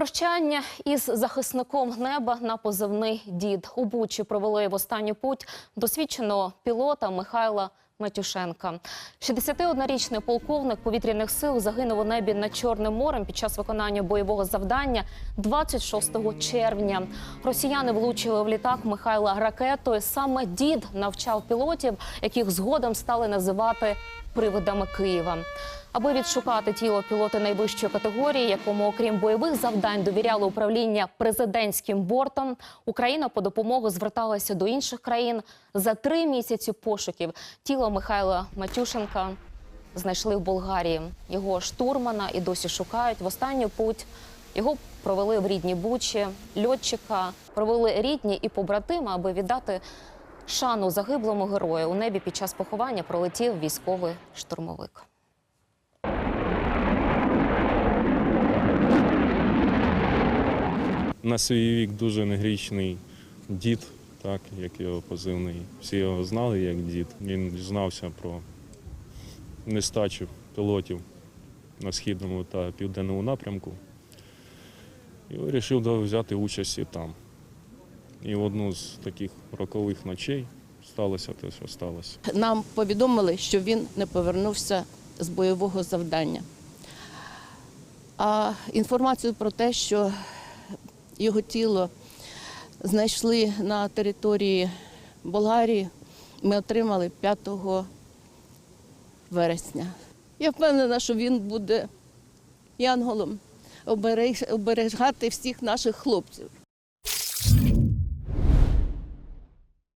Прощання із захисником неба на позивний дід. У Бучі провели в останню путь досвідченого пілота Михайла Матюшенка. 61-річний полковник повітряних сил загинув у небі над Чорним морем під час виконання бойового завдання 26 червня. Росіяни влучили в літак Михайла ракетою. Саме дід навчав пілотів, яких згодом стали називати привидами Києва. Аби відшукати тіло пілота найвищої категорії, якому, окрім бойових завдань, довіряло управління президентським бортом, Україна по допомогу зверталася до інших країн. За три місяці пошуків тіло Михайла Матюшенка знайшли в Болгарії. Його штурмана і досі шукають в останню путь. Його провели в рідній Бучі, льотчика провели рідні і побратими, аби віддати шану загиблому герою. У небі під час поховання пролетів військовий штурмовик. На свій вік дуже негрічний дід, так, як його позивний. Всі його знали як дід. Він дізнався про нестачу пілотів на східному та південному напрямку. І вирішив взяти участь і там. І в одну з таких рокових ночей сталося те, що сталося. Нам повідомили, що він не повернувся з бойового завдання. А інформацію про те, що його тіло знайшли на території Болгарії, ми отримали 5 вересня. Я впевнена, що він буде янголом оберігати всіх наших хлопців.